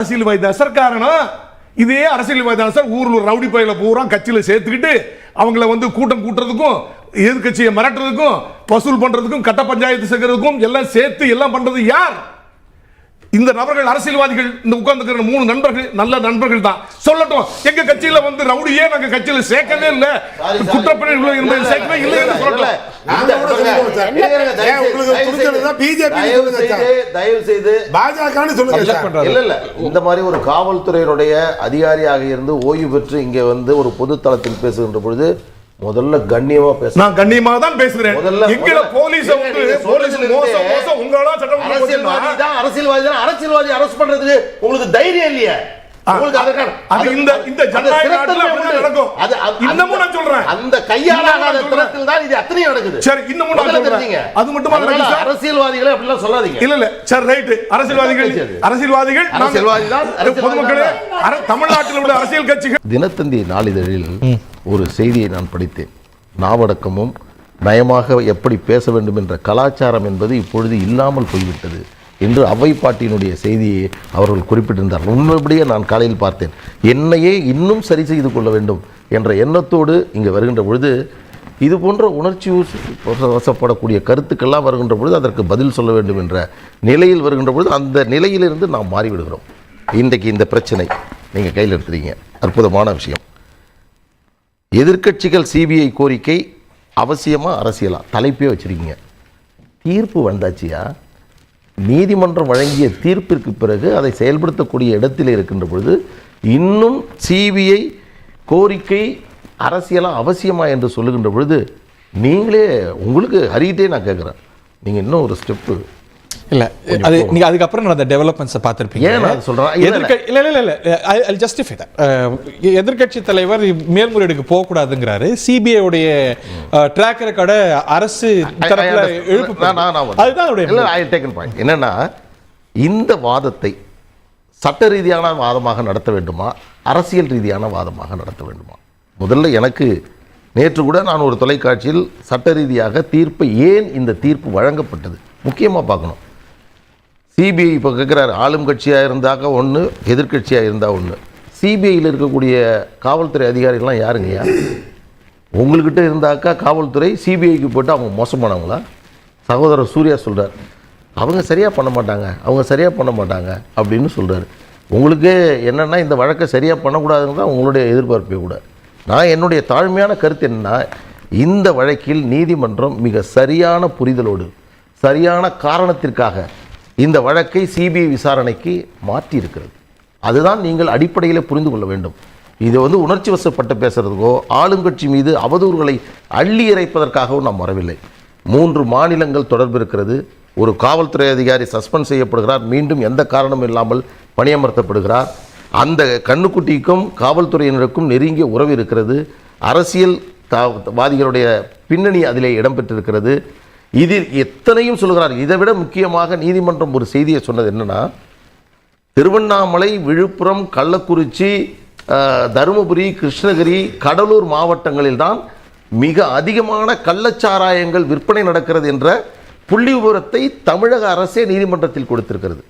அரசியல்வாதிதான். Sir காரணம் இதே அரசியல்வாதிதான் sir. ஊரில் ரவுடி பயில பூரா கட்சியில சேர்த்துக்கிட்டு அவங்கள வந்து கூட்டம் கூட்டுறதுக்கும் எதிர்க்கட்சியை மிரட்டுறதுக்கும் வசூல் பண்றதுக்கும் கட்ட பஞ்சாயத்து செய்கிறதுக்கும் எல்லாம் சேர்த்து எல்லாம் பண்றது யார்? இந்த நபர்கள் அரசியல்வாதிகள் இந்த உட்கார்ந்துக்கிற மூணு நண்பர்கள் நல்ல நண்பர்கள் தான். சொல்லட்டும் எங்க கட்சியில வந்து ரவுடியே நாங்க கட்சியில சேர்க்கவே இல்ல. குற்றப்பிரிவுகள் இருந்தது சேர்க்கவே இல்லை என்று சொல்லட்டும். இந்த மாதிரி ஒரு காவல்துறையினுடைய அதிகாரியாக இருந்து ஓய்வு பெற்று இங்க வந்து ஒரு பொது தளத்தில் பேசுகின்ற பொழுது முதல்ல கண்ணியமா பேச. நான் கண்ணியமா தான் பேசுறேன் முதல்ல- முதல்ல- போலீஸ் வந்து போலீஸ் மோசம் மோசம் உங்களா சட்டம் அரசியல்வாதி தான் அரசியல்வாதி தான் அரசியல்வாதி அரஸ்ட் பண்றதுக்கு உங்களுக்கு தைரியம் இல்லையே? அரசியல்வாதிகளை அப்படிலாம் சொல்லாதீங்க. இல்ல இல்ல. சரி ரைட் அரசியல்வாதிகள்? அரசியல்வாதிகள் பொதுமக்களே தமிழ்நாட்டில் உள்ள அரசியல் கட்சிகள் தினத்தந்தி நாளிதழில் ஒரு செய்தியை நான் படித்தேன். நாவடக்கமும் நயமாக எப்படி பேச வேண்டும் என்ற கலாச்சாரம் என்பது இப்பொழுது இல்லாமல் போய்விட்டது என்று அவை பாட்டியினுடைய செய்தியை அவர்கள் குறிப்பிட்டிருந்தார்கள் உண்மைப்படியே நான் காலையில் பார்த்தேன். என்னையே இன்னும் சரி செய்து கொள்ள வேண்டும் என்ற எண்ணத்தோடு இங்கே வருகின்ற பொழுது இது போன்ற உணர்ச்சி வச- வசப்படக்கூடிய கருத்துக்கள்லாம் வருகின்ற பொழுது அதற்கு பதில் சொல்ல வேண்டும் என்ற நிலையில் வருகின்ற பொழுது அந்த நிலையிலிருந்து நாம் மாறிவிடுகிறோம். இன்றைக்கு இந்த பிரச்சனை நீங்கள் கையில் எடுத்துறீங்க அற்புதமான விஷயம். எதிர்க்கட்சிகள் சிபிஐ கோரிக்கை அவசியமாக அரசியலாக தலைப்பே வச்சிருக்கீங்க. தீர்ப்பு வந்தாச்சியா? நீதிமன்றம் வழங்கிய தீர்ப்பிற்கு பிறகு அதை செயல்படுத்தக்கூடிய இடத்தில் இருக்கின்ற பொழுது இன்னும் சிபிஐ கோரிக்கை அரசியலாக அவசியமா என்று சொல்லுகின்ற பொழுது நீங்களே உங்களுக்கு அறியிட்டே நான் கேட்குறேன் நீங்கள் இன்னும் ஒரு ஸ்டெப்பு இல்ல அது நீங்க அதுக்கப்புறம் நடந்த டெவலப்மெண்ட்ஸை பார்த்திருப்பீங்க. ஏன்? இல்ல, எதிர்க்க இல்ல. இல்ல இல்ல ஐ ஜஸ்டிஃபை தட் எதிர்க்கட்சி தலைவர் மேல்முறையீடுக்கு போக கூடாதுங்கிறாரு சிபிஐ உடைய ட்ராக் ரெக்கார்டை அரசு தரப்புல எழுப்பு அதுதான் அவருடைய இல்லை ஐ டேக்கன் பாயிண்ட் என்னன்னா இந்த வாதத்தை சட்ட ரீதியான வாதமாக நடத்த வேண்டுமா? அரசியல் ரீதியான வாதமாக நடத்த வேண்டுமா? முதல்ல எனக்கு நேற்று கூட நான் ஒரு தொலைக்காட்சியில் சட்ட ரீதியாக தீர்ப்பை ஏன் இந்த தீர்ப்பு வழங்கப்பட்டது? முக்கியமாக பார்க்கணும். சிபிஐ இப்போ கேட்குறாரு ஆளும் கட்சியாக இருந்தாக்க ஒன்று எதிர்க்கட்சியாக இருந்தால் ஒன்று சிபிஐயில் இருக்கக்கூடிய காவல்துறை அதிகாரிகள்லாம் யாருங்கய்யா உங்கள்கிட்ட இருந்தாக்கா காவல்துறை சிபிஐக்கு போட்டு அவங்க மோசமானவங்களா? சகோதரர் சூர்யா சொல்கிறார் அவங்க சரியாக பண்ண மாட்டாங்க அவங்க சரியாக பண்ண மாட்டாங்க அப்படின்னு சொல்கிறாரு உங்களுக்கு என்னென்னா இந்த வழக்கை சரியாக பண்ணக்கூடாதுன்னு தான் உங்களுடைய எதிர்பார்ப்பே கூட. நான் என்னுடைய தாழ்மையான கருத்து என்னென்னா இந்த வழக்கில் நீதிமன்றம் மிக சரியான புரிதலோடு சரியான காரணத்திற்காக இந்த வழக்கை சிபிஐ விசாரணைக்கு மாற்றி இருக்கிறது அதுதான் நீங்கள் அடிப்படையில் புரிந்து கொள்ள வேண்டும். இது வந்து உணர்ச்சி வசப்பட்டு பேசுறதுக்கோ ஆளுங்கட்சி மீது அவதூறுகளை அள்ளி இறைப்பதற்காகவும் நாம் வரவில்லை. மூன்று மாநிலங்கள் தொடர்பு இருக்கிறது. ஒரு காவல்துறை அதிகாரி சஸ்பெண்ட் செய்யப்படுகிறார். மீண்டும் எந்த காரணமும் இல்லாமல் பணியமர்த்தப்படுகிறார். அந்த கண்ணுக்குட்டிக்கும் காவல்துறையினருக்கும் நெருங்கிய உறவு இருக்கிறது. அரசியல் தா- வாதிகளுடைய பின்னணி அதிலே இடம்பெற்றிருக்கிறது இதில் எத்தனையும் சொல்கிறார் இதை விட முக்கியமாக நீதிமன்றம் ஒரு செய்தியை சொன்னது என்னன்னா திருவண்ணாமலை விழுப்புரம் கள்ளக்குறிச்சி தருமபுரி கிருஷ்ணகிரி கடலூர் மாவட்டங்களில் தான் மிக அதிகமான கள்ளச்சாராயங்கள் விற்பனை நடக்கிறது என்ற புள்ளி விவரத்தை தமிழக அரசே நீதிமன்றத்தில் கொடுத்திருக்கிறது.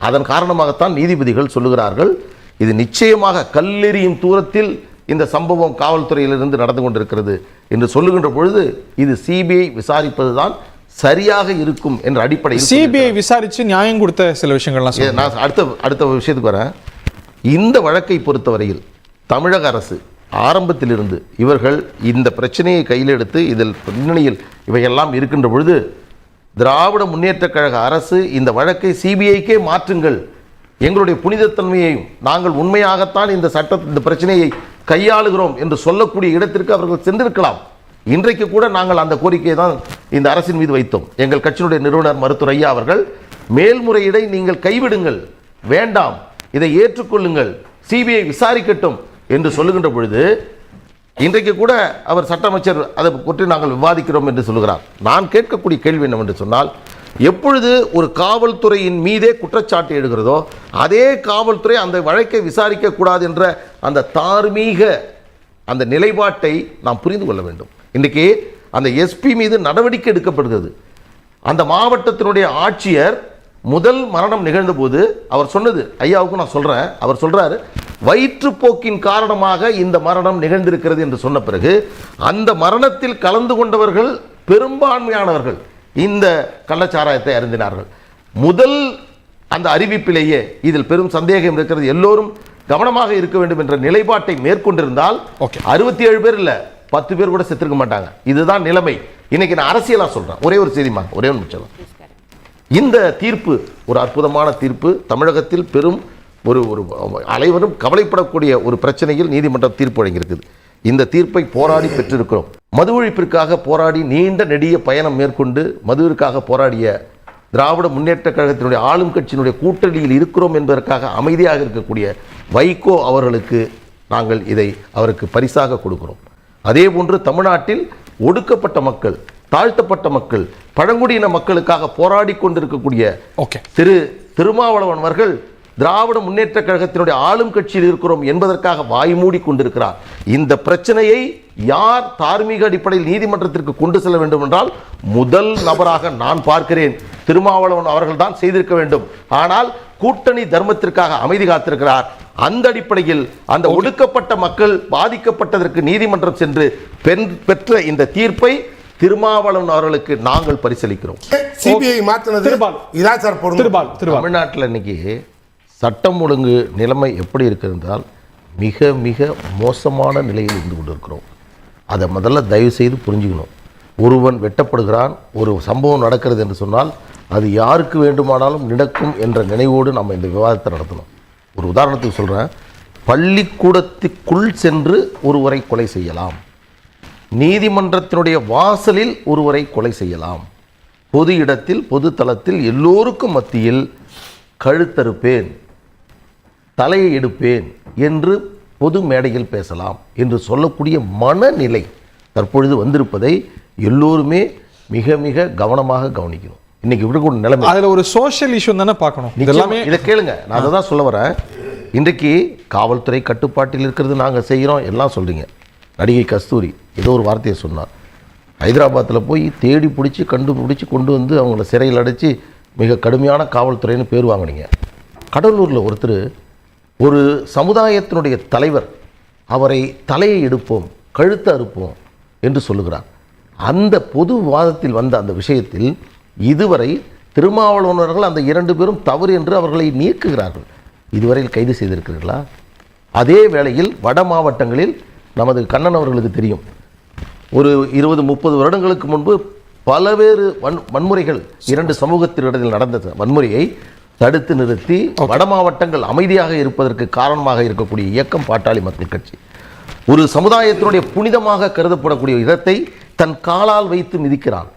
அதன் காரணமாகத்தான் நீதிபதிகள் சொல்லுகிறார்கள் இது நிச்சயமாக கல்லெறியும் தூரத்தில் இந்த சம்பவம் காவல்துறையிலிருந்து நடந்து கொண்டிருக்கிறது என்று சொல்லுகின்ற பொழுது இது சிபிஐ விசாரிப்பதுதான் சரியாக இருக்கும் என்ற அடிப்படையில் சிபிஐ விசாரிச்சு நியாயம் கொடுத்த சில விஷயங்கள்லாம் நான் அடுத்த அடுத்த விஷயத்துக்கு வரேன். இந்த வழக்கை பொறுத்தவரையில் தமிழக அரசு ஆரம்பத்திலிருந்து இவர்கள் இந்த பிரச்சனையை கையில் எடுத்து இதில் பின்னணியில் இவையெல்லாம் இருக்கின்ற பொழுது திராவிட முன்னேற்றக் கழக அரசு இந்த வழக்கை சிபிஐக்கே மாற்றுங்கள். எங்களுடைய புனிதத்தன்மையையும் நாங்கள் உண்மையாகத்தான் இந்த சட்ட இந்த பிரச்சனையை கையாளுகிறோம் என்று சொல்லக்கூடிய இடத்திற்கு அவர்கள் சென்றிருக்கலாம். இன்றைக்கு கூட நாங்கள் அந்த கோரிக்கையை தான் இந்த அரசின் மீது வைத்தோம். எங்கள் கட்சியினுடைய நிறுவனர் மருத்துவர் ஐயா அவர்கள் மேல்முறையீடை நீங்கள் கைவிடுங்கள் வேண்டாம் இதை ஏற்றுக்கொள்ளுங்கள் சிபிஐ விசாரிக்கட்டும் என்று சொல்லுகின்ற பொழுது இன்றைக்கு கூட அவர் சட்ட அமைச்சர் அதை பற்றி நாங்கள் விவாதிக்கிறோம் என்று சொல்கிறார் நான் கேட்கக்கூடிய கேள்வி என்னவென்று சொன்னால் எப்பொழுது ஒரு காவல்துறையின் மீதே குற்றச்சாட்டு எழுகிறதோ அதே காவல்துறை அந்த வழக்கை விசாரிக்க கூடாது என்ற அந்த தார்மீக அந்த நிலைப்பாட்டை நாம் புரிந்து கொள்ள வேண்டும். இன்றைக்கு அந்த எஸ்பி மீது நடவடிக்கை எடுக்கப்படுகிறது. அந்த மாவட்டத்தினுடைய ஆட்சியர் முதல் மரணம் நிகழ்ந்தபோது அவர் சொன்னது ஐயாவுக்கு நான் சொல்கிறேன் அவர் சொல்றாரு வயிற்றுப்போக்கின் காரணமாக இந்த மரணம் நிகழ்ந்திருக்கிறது என்று சொன்ன பிறகு அந்த மரணத்தில் கலந்து கொண்டவர்கள் பெரும்பான்மையானவர்கள் இந்த கள்ளச்சாராயத்தை அருந்தினார்கள். முதல் அந்த அறிவிப்பிலேயே இதில் பெரும் சந்தேகம் இருக்கிறது. எல்லோரும் கவனமாக இருக்க வேண்டும் என்ற நிலைப்பாட்டை மேற்கொண்டிருந்தால். அறுபத்தி ஏழு பேர் இல்ல பத்து பேர் கூட செத்துருக்க மாட்டாங்க. இதுதான் நிலைமை. இன்னைக்கு நான் அரசியலா சொல்றேன். ஒரே ஒரு செய்திமா ஒரே ஒரு நிமிஷம் இந்த தீர்ப்பு ஒரு அற்புதமான தீர்ப்பு தமிழகத்தில் பெரும் ஒரு ஒரு அனைவரும் கவலைப்படக்கூடிய ஒரு பிரச்சனையில் நீதிமன்றம் தீர்ப்பு வழங்கியிருக்குது. இந்த தீர்ப்பை போராடி பெற்றிருக்கிறோம். மது ஒழிப்பிற்காக போராடி நீண்ட நெடிய பயணம் மேற்கொண்டு மதுவிற்காக போராடிய திராவிட முன்னேற்ற கழகத்தினுடைய ஆளும் கட்சியினுடைய கூட்டணியில் இருக்கிறோம் என்பதற்காக அமைதியாக இருக்கக்கூடிய வைகோ அவர்களுக்கு நாங்கள் இதை அவருக்கு பரிசாக கொடுக்கிறோம். அதே போன்று தமிழ்நாட்டில் ஒடுக்கப்பட்ட மக்கள் தாழ்த்தப்பட்ட மக்கள் பழங்குடியின மக்களுக்காக போராடி கொண்டிருக்கக்கூடிய திரு திருமாவளவன் அவர்கள் திராவிட முன்னேற்ற கழகத்தினுடைய ஆளும் கட்சியில் இருக்கிறோம் என்பதற்காக வாய் மூடி கொண்டிருக்கிறார். இந்த பிரச்சனையை யார் தார்மீக அடிப்படையில் நீதிமன்றத்திற்கு கொண்டு செல்ல வேண்டும் என்றால் முதல் நபராக நான் பார்க்கிறேன். திருமாவளவன் அவர்கள் தான் செய்திருக்க வேண்டும். ஆனால் கூட்டணி தர்மத்திற்காக அமைதி காத்திருக்கிறார். அந்த அடிப்படையில் அந்த ஒடுக்கப்பட்ட மக்கள் பாதிக்கப்பட்டதற்கு நீதிமன்றம் சென்று பெண்- பெற்ற இந்த தீர்ப்பை திருமாவளவன் அவர்களுக்கு நாங்கள் பரிசீலிக்கிறோம் சிபிஐ மாத்தினது திருபால். இதான் சார் திருபால் திருபால். தமிழ்நாட்டில் இன்னைக்கு சட்டம் ஒழுங்கு நிலைமை எப்படி இருக்கிறதால் என்றால் மிக மிக மோசமான நிலையில் இருந்து கொண்டிருக்கிறோம். அதை முதல்ல தயவு செய்து புரிஞ்சுக்கணும். ஒருவன் வெட்டப்படுகிறான் ஒரு சம்பவம் நடக்கிறது என்று சொன்னால் அது யாருக்கு வேண்டுமானாலும் நடக்கும் என்ற நினைவோடு நம்ம இந்த விவாதத்தை நடத்தணும். ஒரு உதாரணத்துக்கு சொல்கிறேன் பள்ளிக்கூடத்துக்குள் சென்று ஒருவரை கொலை செய்யலாம். நீதிமன்றத்தினுடைய வாசலில் ஒருவரை கொலை செய்யலாம். பொது இடத்தில் பொது தளத்தில் எல்லோருக்கும் மத்தியில் கழுத்தறுப்பேன். தலையை எடுப்பேன் என்று பொது மேடையில் பேசலாம் என்று சொல்லக்கூடிய மனநிலை தற்பொழுது வந்திருப்பதை எல்லோருமே மிக மிக கவனமாக கவனிக்கணும். இன்னைக்கு இருக்கக்கூடிய நிலைமை. அதுல ஒரு சோஷியல் இஷ்யூ தானே பார்க்கணும். நிச்சயமா. இதை கேளுங்க. நான் அதை தான் சொல்ல வரேன். இன்றைக்கு காவல்துறை கட்டுப்பாட்டில் இருக்கிறது நாங்கள் செய்கிறோம் எல்லாம் சொல்றீங்க. நடிகை கஸ்தூரி ஏதோ ஒரு வார்த்தையை சொன்னார். ஹைதராபாத்தில் போய் தேடி பிடிச்சி கண்டுபிடிச்சி கொண்டு வந்து அவங்கள சிறையில் அடைச்சி மிக கடுமையான காவல்துறைன்னு பேர் வாங்குனீங்க. கடலூரில் ஒருத்தர் ஒரு சமுதாயத்தினுடைய தலைவர் அவரை தலையை எடுப்போம் கழுத்தை அறுப்போம் என்று சொல்லுகிறார். அந்த பொது வாதத்தில் வந்த அந்த விஷயத்தில் இதுவரை திருமாவளவனர்கள் அந்த இரண்டு பேரும் தவறு என்று அவர்களை நீக்குகிறார்கள். இதுவரையில் கைது செய்திருக்கிறீர்களா? அதே வேளையில் வட மாவட்டங்களில் நமது கண்ணன் அவர்களுக்கு தெரியும். ஒரு இருபது முப்பது வருடங்களுக்கு முன்பு பலவேறு வன் வன்முறைகள் இரண்டு சமூகத்தினிடத்தில் நடந்த வன்முறையை தடுத்து நிறுத்தி வட மாவட்டங்கள் அமைதியாக இருப்பதற்கு காரணமாக இருக்கக்கூடிய இயக்கம் பாட்டாளி மக்கள் கட்சி. ஒரு சமுதாயத்தினுடைய புனிதமாக கருதப்படக்கூடிய இடத்தை தன் காலால் வைத்து மிதிக்கிறான்.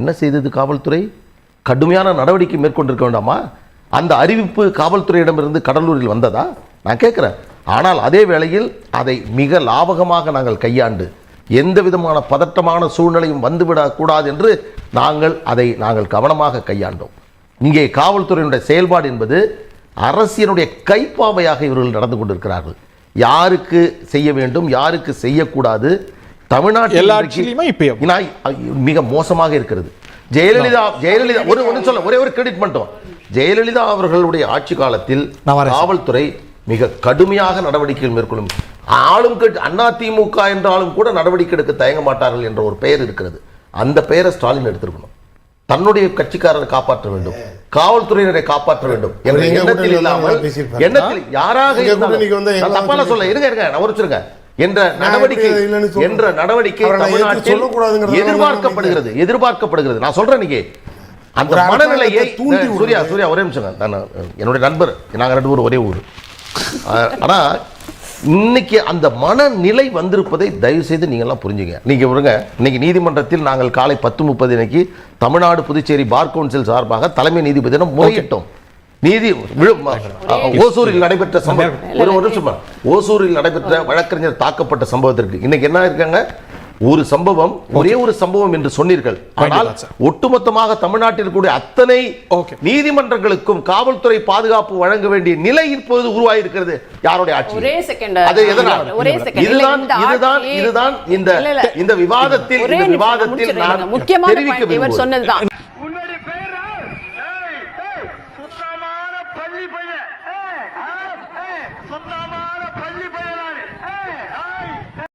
என்ன செய்தது காவல்துறை? கடுமையான நடவடிக்கை மேற்கொண்டிருக்க வேண்டாமா? அந்த அறிவிப்பு காவல்துறையிடமிருந்து கடலூரில் வந்ததா? நான் கேட்குறேன். ஆனால் அதே வேளையில் அதை மிக லாபகமாக நாங்கள் கையாண்டு எந்த விதமான பதட்டமான சூழ்நிலையும் வந்துவிடக்கூடாது என்று நாங்கள் அதை நாங்கள் கவனமாக கையாண்டோம். இங்கே காவல்துறையினுடைய செயல்பாடு என்பது அரசியனுடைய கைப்பாவையாக இவர்கள் நடந்து கொண்டிருக்கிறார்கள். யாருக்கு செய்ய வேண்டும் யாருக்கு செய்யக்கூடாது தமிழ்நாட்டில் எல்லா மிக மோசமாக இருக்கிறது. ஜெயலலிதா ஜெயலலிதா ஒரு ஒன்று சொல்ல ஒரே ஒரு கிரெடிட் மட்டும். ஜெயலலிதா அவர்களுடைய ஆட்சி காலத்தில். காவல்துறை மிக கடுமையாக நடவடிக்கைகள் மேற்கொள்ளும். ஆளும் அண்ணா திமுக என்றாலும் கூட நடவடிக்கை எடுக்க தயங்க மாட்டார்கள் என்ற ஒரு பெயர் இருக்கிறது. அந்த பெயரை ஸ்டாலின் எடுத்திருக்கணும். தன்னுடைய கட்சிக்காரரை காப்பாற்ற வேண்டும். காவல்துறையினரை காப்பாற்ற வேண்டும். என்ற எண்ணத்தில் இல்லாமல். எண்ணத்தில் யாராக இருந்தாலும் சொல்ல இருங்க இருங்க நான் உரைச்சிருங்க என்ற நடவடிக்கை. என்ற நடவடிக்கை தமிழ்நாட்டில் எதிர்பார்க்கப்படுகிறது. எதிர்பார்க்கப்படுகிறது. நான் சொல்றேன் நீங்க. அந்த மனநிலையை தூண்டி சூர்யா. சூர்யா ஒரே நிமிஷங்க நான் என்னுடைய நண்பர் நாங்க ரெண்டு பேரும் ஒரே ஊர். ஆ- ஆனா இன்னைக்கு அந்த மனநிலை வந்திருப்பதை தயவு செய்து நீங்க எல்லாம் புரிஞ்சுங்க. நீங்க விடுங்க இன்னைக்கு நீதிமன்றத்தில் நாங்கள் காலை பத்து முப்பது இன்னைக்கு தமிழ்நாடு புதுச்சேரி பார் கவுன்சில் சார்பாக தலைமை நீதிபதியிடம் முறையிட்டோம். நீதி ஓசூரில் நடைபெற்ற சம்பவம் ஒரு ஒரு நிமிஷம் ஓசூரில் நடைபெற்ற வழக்கறிஞர் தாக்கப்பட்ட சம்பவத்திற்கு. இன்னைக்கு என்ன இருக்காங்க ஒரு சம்பவம் ஒரே ஒரு சம்பவம் என்று சொன்னீர்கள் ஆனால். ஒட்டுமொத்தமாக தமிழ்நாட்டில் இருக்கக்கூடிய அத்தனை. நீதிமன்றங்களுக்கும் காவல்துறை பாதுகாப்பு வழங்க வேண்டிய நிலை இப்பொழுது உருவாயிருக்கிறது யாருடைய ஆட்சி இதுதான் இதுதான் இதுதான் இந்த. இந்த விவாதத்தில் விவாதத்தில். நான் தெரிவிக்க சொன்னதுதான்